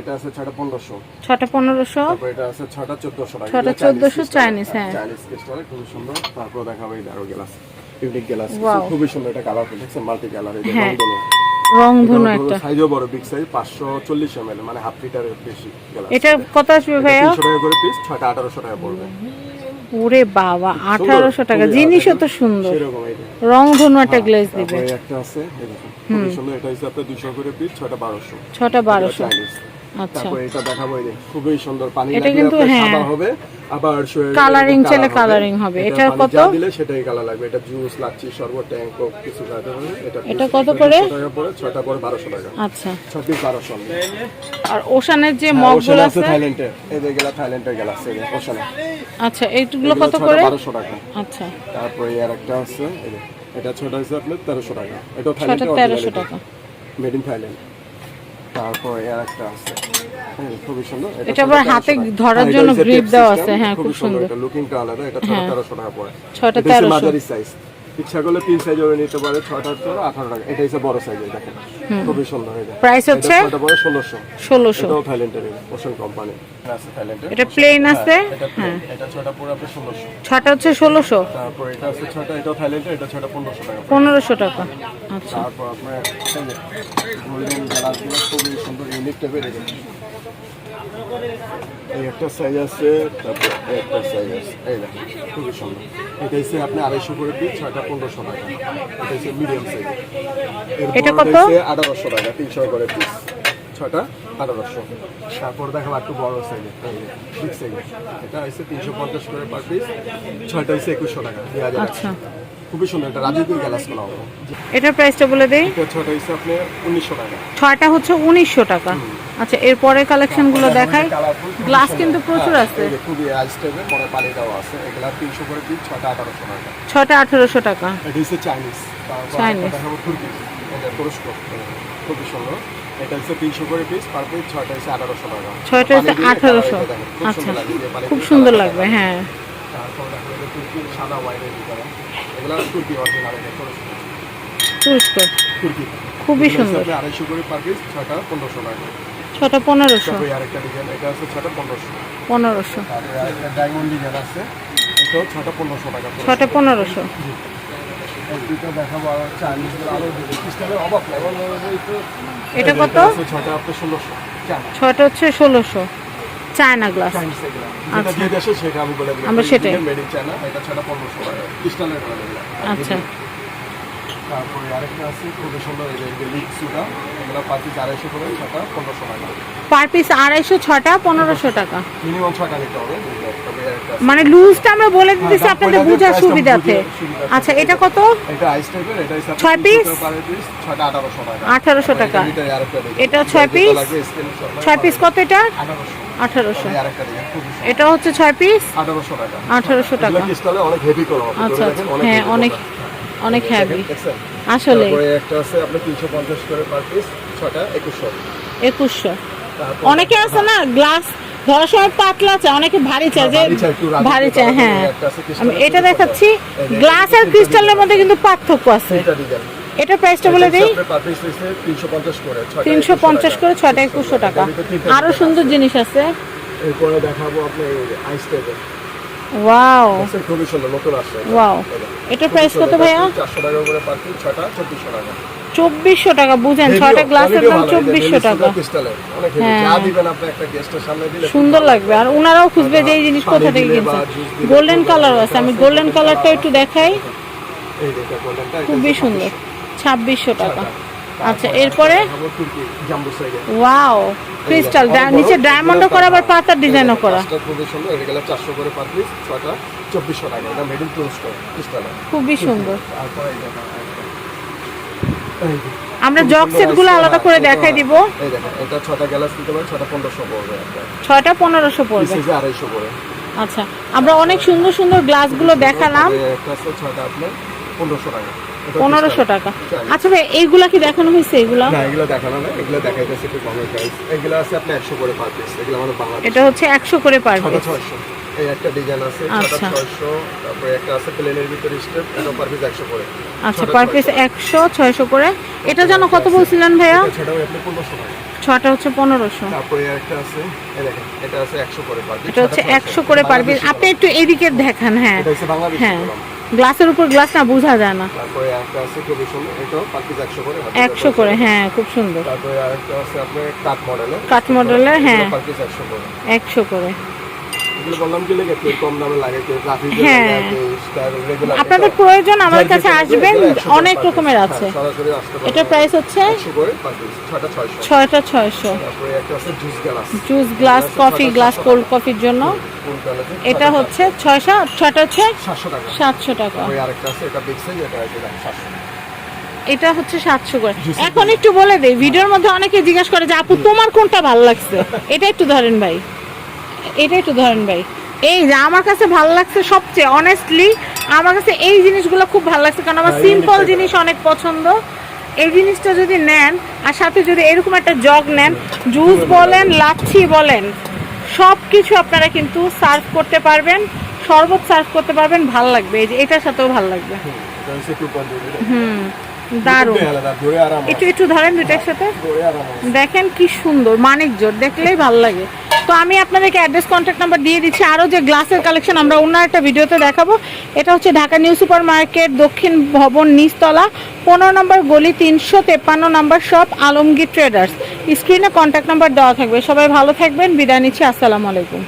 এটা আছে ছটা পনেরোশো। ছটা পনেরোশো। এটা আছে ছটা চোদ্দশো ছটা এগুলো 1400 হ্যাঁ। চাইনিজ ক্রিস্টাল খুবই সুন্দর। তারপর দেখাবো এই আরও গ্লাস ইউনিক গ্লাস খুবই সুন্দর এটা কালার দেখছেন? মাল্টি কালার এই হ্যাঁ। একটা। সাইজও বড় বিগ সাইজ মানে হাফ লিটারের বেশি এটা কত আসবে ভাইয়া? তিনশো টাকা করে পিস টাকা পড়বে। ওরে বাবা আঠারোশো টাকা। জিনিসও তো সুন্দর। রং ধনু একটা গ্লেজ দিবে। একটা আছে সুন্দর এটা হচ্ছে আপনার দুশো করে পিস ছটা বারোশো। ছটা বারোশো। চাইনিজ আচ্ছা তারপর এটা দেখাবো এই যে, খুবই সুন্দর পানি এটা কিন্তু। সাদা হবে আবার শরীরে Colouring colour হবে। এটা কত? যা দিলে সেটাই কালার লাগবে। এটা জুস লাচ্ছি শরবত ট্যাঙ্ক কোক কিছু খাইতে এটা এটা কত 200 করে? টাকা আচ্ছা। আর ওশানের যে হ্যাঁ, মগগুলো আছে আছে? থাইল্যান্ডের। এই যে গেলা থাইল্যান্ডের গেলা আছে ওশানে। আচ্ছা এইগুলো কত করে? বারোশো টাকা। আচ্ছা। তারপরে আর একটা আছে এটা ছটা আপনার তেরোশো টাকা। থাইল্যান্ডের তেরোশো টাকা। মেড ইন থাইল্যান্ড তারপরে একটা আছে। হ্যাঁ, খুবই সুন্দর। এটা আবার হাতে ধরার হ্যাঁ, জন্য দেওয়া আছে, হ্যাঁ, খুব সুন্দর। এটা লুকিংটা আলাদা এটা ছটা তেরোশো টাকা পড়ে। ছটা 1300 মাঝারি সাইজ ইচ্ছা করলে তিন সাইজ ওরে নিতে পারে ছটা চোর আঠারো টাকা। এটা হচ্ছে বড় সাইজের দেখেন। খুবই সুন্দর এটা Price হচ্ছে? ছটা পরে ষোলোশো। ষোলোশো। এটাও থাইল্যান্ডের ওশন কোম্পানি আছে থাইল্যান্ডের এটা প্লেন আছে? এটা এটা ছটা পরে আপনার ষোলোশো। ছটা হচ্ছে ষোলোশো? তারপর এটা আছে ছটা এটাও থাইল্যান্ডের এটা ছটা পনেরোশো টাকা। পনেরোশো টাকা। আচ্ছা। তারপর আপনার গোল্ডেন গ্লাসগুলো খুবই সুন্দর ইউনিক টাইপের। এই একটা সাইজ আছে তারপর একটা সাইজ আছে। এই দেখেন খুবই সুন্দর। এটা হচ্ছে আপনি আড়াইশো করে পিস ছয়টা পনেরোশো টাকা। এটা হচ্ছে মিডিয়াম সাইজ এটা কত? আঠারোশো টাকা তিনশো করে পিস ছটা তারপর দেখাবো একটু বড় সাইজ বিগ সাইজ এটা হচ্ছে তিনশো পঞ্চাশ করে পার পিস ছয়টা হচ্ছে একুশশো টাকা দুই হাজার আচ্ছা। খুবই সুন্দর এটা রাজকীয় গ্লাস করা হবে এটার প্রাইসটা বলে দেই? ছটা হচ্ছে আপনার উনিশশো টাকা। ছয়টা হচ্ছে উনিশশো টাকা। আচ্ছা এরপরে কালেকশনগুলো দেখাই। গ্লাস কিন্তু প্রচুর আছে। এই যে খুবই আইস টাইপের পরে পানি দেওয়া আছে। এগুলা তিনশো করে পিস ছটা আঠারোশো টাকা। ছয়টা আঠেরোশো টাকা। এটা হচ্ছে চাইনিজ তুর্কি এটা তুরস্ক খুবই সুন্দর। এটা হচ্ছে তিনশো করে পিস পার পিস ছয়টা হচ্ছে আঠারোশো টাকা। ছয়টা হচ্ছে আঠারোশো। খুব আচ্ছা সুন্দর খুব লাগবে হ্যাঁ। তারপর দেখো এটা তুর্কির সাদা ওয়াইনের ভিতরে। এগুলা তুর্কি অরিজিনাল এটা তুরস্ক তুরস্ক তুর্কি খুবই সুন্দর। আড়াইশো করে পার পিস ছয়টা পনেরোশো টাকা। ছটা পনেরোশো। আরেকটা ডিজাইন এটা হচ্ছে ছটা পনেরোশো। পনেরোশো। ডায়মন্ড ডিজাইন আছে এটাও ছটা পনেরোশো টাকা। ছটা পনেরোশো। এই দেখাবো আর চাইনিজ আরও সিস্টেমের অভাব এটা কত? ছটা আপনার ষোলোশো। চায়না ছয়টা হচ্ছে ষোলোশো। চায়না গ্লাস আমরা সেটাই। আচ্ছা। তারপরে আরেকটা আছে খুবই সুন্দর সুটা এগুলো পার পিস আড়াইশো করে ছটা পনেরোশো টাকা। পার পিস আড়াইশো ছটা পনেরোশো টাকা। মিনিমাম ছটা নিতে হবে। মানে লুজটা আমরা বলে দিতেছি দাম আপনাদের বোঝার সুবিধাতে। আচ্ছা এটা কত? এটা আইস টাইপের এটা ছয় পিস ছটা আঠারোশো টাকা। আঠারোশো। এটা ছয় লাগে ছয় পিস কত এটা? আঠারোশো। এটা হচ্ছে ছয় পিস আঠারোশো টাকা। আঠারোশো টাকা। অনেক হেভি করা আচ্ছা আচ্ছা। হ্যাঁ অনেক। অনেক হ্যাভি আসলে একটা আছে আপনার তিনশো পঞ্চাশ করে পার পিস ছটা একুশশো। একুশশো। তারপর অনেকে আছে না গ্লাস ধরার সময় পাতলা চায় অনেকে ভারী চায় যে ভারী চায়, হ্যাঁ। আমি এটা দেখাচ্ছি গ্লাস আর ক্রিস্টালের মধ্যে কিন্তু পার্থক্য আছে। এটা প্রাইসটা বলে দিই। হচ্ছে তিনশো পঞ্চাশ করে ছয়টা 2100 টাকা। আরও সুন্দর জিনিস আছে। এরপরে দেখাবো আপনার আইস টাইপের ওয়াও খুবই সুন্দর নতুন আসছে ওয়াও এটার প্রাইস কত ভাইয়া? চারশো টাকা করে পার পিস ছটা চব্বিশশো টাকা। চব্বিশশো টাকা বুঝেন ছয়টা গ্লাসের দাম চব্বিশশো টাকা। হ্যাঁ। সুন্দর লাগবে। আর ওনারাও খুঁজবে যে এই জিনিস কোথা থেকে কিনছে। গোল্ডেন কালার আছে। আমি গোল্ডেন কালারটা একটু দেখাই। খুবই সুন্দর। ছাব্বিশশো টাকা। আচ্ছা এরপরে? ওয়াও ক্রিস্টাল নিচে ডায়মন্ডও করা আবার পাতার ডিজাইনও করা। খুবই সুন্দর এটা করে পার পিস ছটা চব্বিশশো টাকা এটা মেডিল ক্লোজ করে ক্রিস্টালে খুবই সুন্দর। তারপরে এই দেখেন, এই যে, আমরা জগ সেটগুলো আলাদা করে দেখাই দিব। এই দেখেন এটা পড়বে করে। আচ্ছা আমরা অনেক সুন্দর সুন্দর গ্লাসগুলো দেখালাম। একটা আপনার টাকা। পনেরোশো টাকা। আচ্ছা ভাই এইগুলা কি দেখানো হয়েছে এগুলা? না এগুলো দেখানো না এগুলো দেখাইতেছে একটু কমের প্রাইস এগুলো আছে আপনি একশো করে পার পিস এগুলো আমাদের বাংলাদেশ। এটা হচ্ছে একশো করে পারবে ছয়শো। এই একটা ডিজাইন আছে ছটা আচ্ছা। ছয়শো তারপরে একটা আছে প্লেনের ভিতরে স্টেপ এটা পার পিস একশো করে। আচ্ছা পার পিস একশো ছয়শো করে। এটা যেন কত বলছিলেন ভাইয়া? সেটাও আপনি পনেরোশো টাকা। ছটা হচ্ছে পনেরোশো। তারপরে একটা আছে এটা আছে একশো করে পার পিস এটা হচ্ছে একশো করে পারবে আপনি একটু এদিকে দেখান হ্যাঁ। হ্যাঁ। গ্লাসের উপর গ্লাস না বোঝা যায় না। তারপরে একটা আছে পার পিস একশো করে একশো করে হ্যাঁ খুব সুন্দর। তারপরে আরেকটা আছে আপনার কাঠ মডেলের কাঠ মডেলের, হ্যাঁ। পার পিস একশো করে। একশো করে। হ্যাঁ। আপনাদের প্রয়োজন আমার কাছে আসবেন অনেক রকমের আছে। হ্যাঁ, এটা প্রাইস হচ্ছে ছয়টা ছয়শো। Juice glass juice glass coffee glass cold কফির জন্য। এটা হচ্ছে ছয়শো ছয়টা হচ্ছে সাতশো টাকা। এটা হচ্ছে সাতশো। করে। এখন একটু বলে দেই ভিডিওর মধ্যে অনেকে জিজ্ঞাসা করে যে আপু তোমার কোনটা ভালো লাগছে? এটা একটু ধরেন ভাই। এটা একটু ধরেন ভাই। এই যে আমার কাছে ভালো লাগছে সবচেয়ে অনেস্টলি আমার কাছে এই জিনিসগুলো খুব ভালো লাগছে। কারণ আমার হ্যাঁ, সিম্পল জিনিস অনেক পছন্দ। এই জিনিসটা যদি নেন আর সাথে যদি এরকম একটা জগ নেন জুস বলেন লাচ্ছি বলেন সব কিছু আপনারা কিন্তু সার্ভ করতে পারবেন শরবত সার্ভ করতে পারবেন ভালো লাগবে। এই যে এটার সাথেও ভালো লাগবে। হুম। দারুণ। একটু একটু ধরেন দুইটার সাথে ধরে আরাম দেখেন কি সুন্দর মানিক জোর দেখলেই ভালো লাগে। তো আমি আপনাদেরকে অ্যাড্রেস কন্ট্যাক্ট নাম্বার দিয়ে দিচ্ছি। আরও যে গ্লাসের কালেকশন আমরা অন্য একটা ভিডিওতে দেখাবো। এটা হচ্ছে ঢাকা নিউ সুপার মার্কেট দক্ষিণ ভবন নিচতলা। পনেরো নম্বর গলি তিনশো তেপ্পান্ন নম্বর শপ আলমগীর ট্রেডার্স স্ক্রিনে কন্ট্যাক্ট নাম্বার দেওয়া থাকবে। সবাই ভালো থাকবেন। বিদায় নিচ্ছি। আসসালামু আলাইকুম।